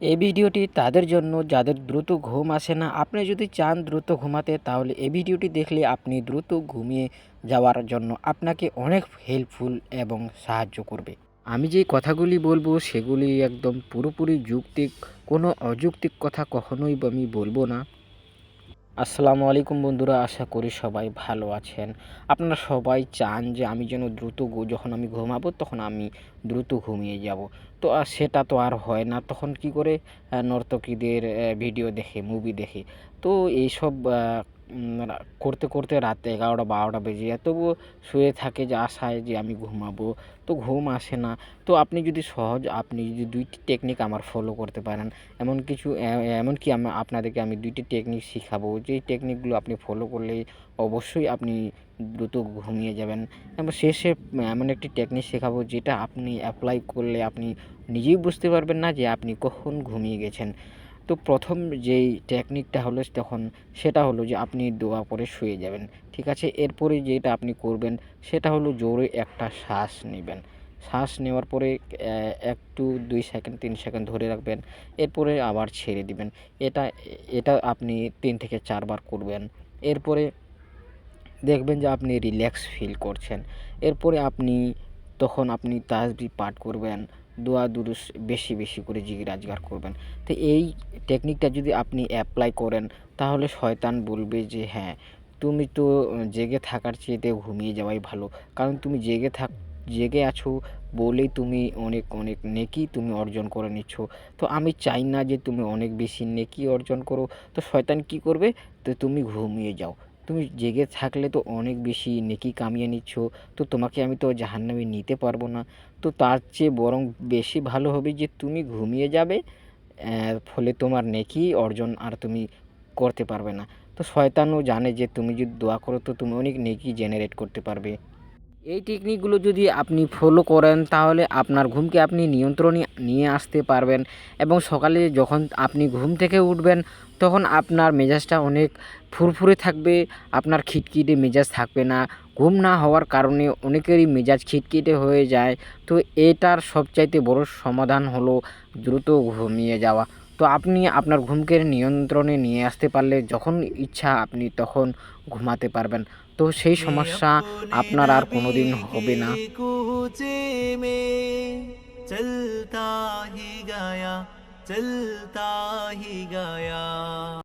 এই ভিডিওটি তাদের জন্য, যাদের দ্রুত ঘুম আসে না, আপনি যদি চান দ্রুত ঘুমাতে, তাহলে এই ভিডিওটি দেখলে আপনি দ্রুত ঘুমিয়ে যাওয়ার জন্য আপনাকে অনেক হেল্পফুল এবং সাহায্য করবে। আমি যে কথাগুলি বলব, সেগুলি একদম পুরোপুরি যুক্তিক, কোনো অযৌক্তিক কথা কখনোই আমি বলব না। আসসালামু আলাইকুম বন্ধুরা, আশা করি সবাই ভালো আছেন। আপনারা সবাই চান যে আমি যেন দ্রুত যখন আমি ঘুমাবো তখন আমি দ্রুত ঘুমিয়ে যাব। তো সেটা তো আর হয় না, তখন কি করে নর্তকীদের ভিডিও দেখে মুভি দেখে। তো এইসব করতে করতে রাত এগারোটা বারোটা বেজে যায়। তবুও শুয়ে থাকে যে আশায় যে আমি ঘুমাবো। তো ঘুম আসে না। তো আপনি যদি সহজ, আপনি যদি দুইটি টেকনিক আমার ফলো করতে পারেন। এমন কিছু এমনকি আপনাদেরকে আমি দুইটি টেকনিক শেখাবো। যেই টেকনিকগুলো আপনি ফলো করলে অবশ্যই আপনি দ্রুত ঘুমিয়ে যাবেন। এবং শেষে, এমন একটি টেকনিক শেখাবো যেটা আপনি অ্যাপ্লাই করলে আপনি নিজেই বুঝতে পারবেন না যে আপনি কখন ঘুমিয়ে গেছেন। তো প্রথম যেই টেকনিকটা হলো তখন সেটা হলো যে আপনি দোয়া করে শুয়ে যাবেন, ঠিক আছে? এরপরে যেটা আপনি করবেন সেটা হলো জোরে একটা শ্বাস নেবেন। শ্বাস নেওয়ার পরে একটু দুই সেকেন্ড, তিন সেকেন্ড ধরে রাখবেন। এরপরে আবার ছেড়ে দিবেন। এটা এটা আপনি তিন থেকে চারবার করবেন। এরপরে দেখবেন যে আপনি রিল্যাক্স ফিল করছেন। এরপরে আপনি, তখন আপনি তাসবি পাঠ করবেন। দোয়া দুরুস বেশি বেশি করে জিগিরাজগার করবেন। তো এই টেকনিকটা যদি আপনি অ্যাপ্লাই করেন, তাহলে শয়তান বলবে যে হ্যাঁ তুমি তো জেগে থাকার চেয়েতে ঘুমিয়ে যাওয়াই ভালো। কারণ তুমি জেগে থাক, জেগে আছো বলেই তুমি অনেক অনেক নেকি তুমি অর্জন করে নিচ্ছ। তো আমি চাই না যে তুমি অনেক বেশি নেকি অর্জন করো। তো শয়তান কি করবে? তো তুমি ঘুমিয়ে যাও। তুমি জেগে থাকলে তো অনেক বেশি নেকি কামিয়ে নিচ্ছ, তো তোমাকে আমি তো জাহান্নামে নিতে পারব না। তো তার চেয়ে বরং বেশি ভালো হবে যে তুমি ঘুমিয়ে যাবে ফলে তোমার নেকি অর্জন আর তুমি করতে পারবে না। তো শয়তানও জানে যে তুমি যদি দোয়া করো তো তুমি অনেক নেকি জেনারেট করতে পারবে। এই টেকনিকগুলো যদি আপনি ফলো করেন, তাহলে আপনার ঘুমকে আপনি নিয়ন্ত্রণে নিয়ে আসতে পারবেন। এবং সকালে যখন আপনি ঘুম থেকে উঠবেন, তখন আপনার মেজাজটা অনেক ফুরফুরে থাকবে, আপনার খিটখিটে মেজাজ থাকবে না। ঘুম না হওয়ার কারণে অনেকেরই মেজাজ খিটখিটে হয়ে যায়। তো এটার সবচাইতে বড় সমাধান হলো দ্রুত ঘুমিয়ে যাওয়া। তো আপনি আপনার ঘুমকে নিয়ন্ত্রণে নিয়ে আসতে পারলে যখন ইচ্ছা আপনি তখন ঘুমাতে পারবেন। তো সেই সমস্যা আপনার আর কোনো দিন হবে না। চলতা হি গায়া চলতা হি গায়া।